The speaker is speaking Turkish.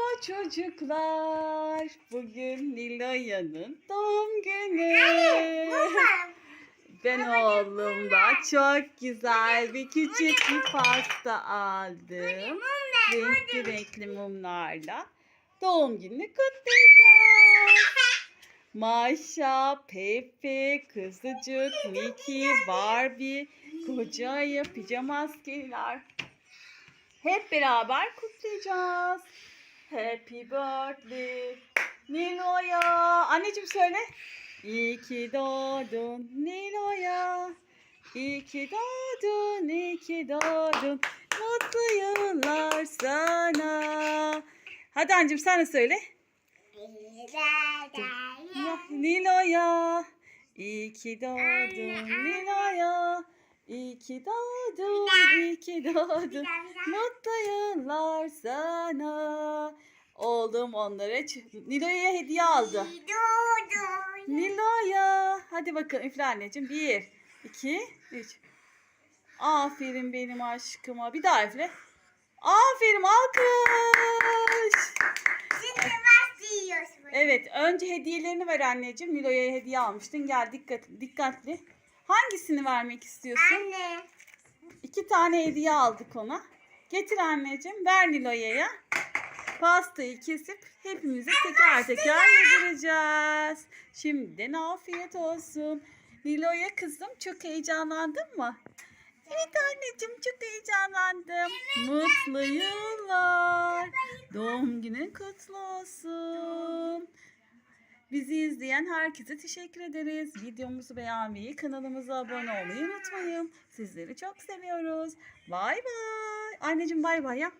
Merhaba çocuklar. Bugün Nilaya'nın doğum günü. Ben oğlumda çok güzel bir küçük bir pasta aldım. Renkli renkli mumlarla doğum gününü kutlayacağız. Maşa, Pepe, Kızıcık, Mickey, Barbie, Koca Ayı, Pijama Askeriler. Hep beraber kutlayacağız. Happy birthday Nilo'ya. Anneciğim söyle. İyi ki doğdun Nilo'ya. İyi ki doğdun, iyi ki doğdun. Mutlu yıllar sana. Hadi anneciğim sen de söyle. Ya, Nilo'ya. İyi ki doğdun Nilo'ya. İyi ki doğdun, iyi ki doğdun. Mutlu yıllar sana. Oğlum onlara Nilo'ya hediye aldı. Nilo'ya. Hadi bakalım üfle anneciğim. Bir, iki, üç. Aferin benim aşkıma. Bir daha üfle. Aferin alkış. Evet önce hediyelerini ver anneciğim. Nilo'ya hediye almıştın. Gel dikkat, dikkatli. Hangisini vermek istiyorsun? Anne. İki tane hediye aldık ona. Getir anneciğim. Ver Nilo'ya. Pastayı kesip hepimize teker teker yedireceğiz. Şimdiden afiyet olsun. Nilo'ya kızım çok heyecanlandın mı? Evet anneciğim çok heyecanlandım. Mutlu yıllar. Doğum günün kutlu olsun. Bizi izleyen herkese teşekkür ederiz. Videomuzu beğenmeyi, kanalımıza abone olmayı unutmayın. Sizleri çok seviyoruz. Bay bay. Anneciğim bay bay yap.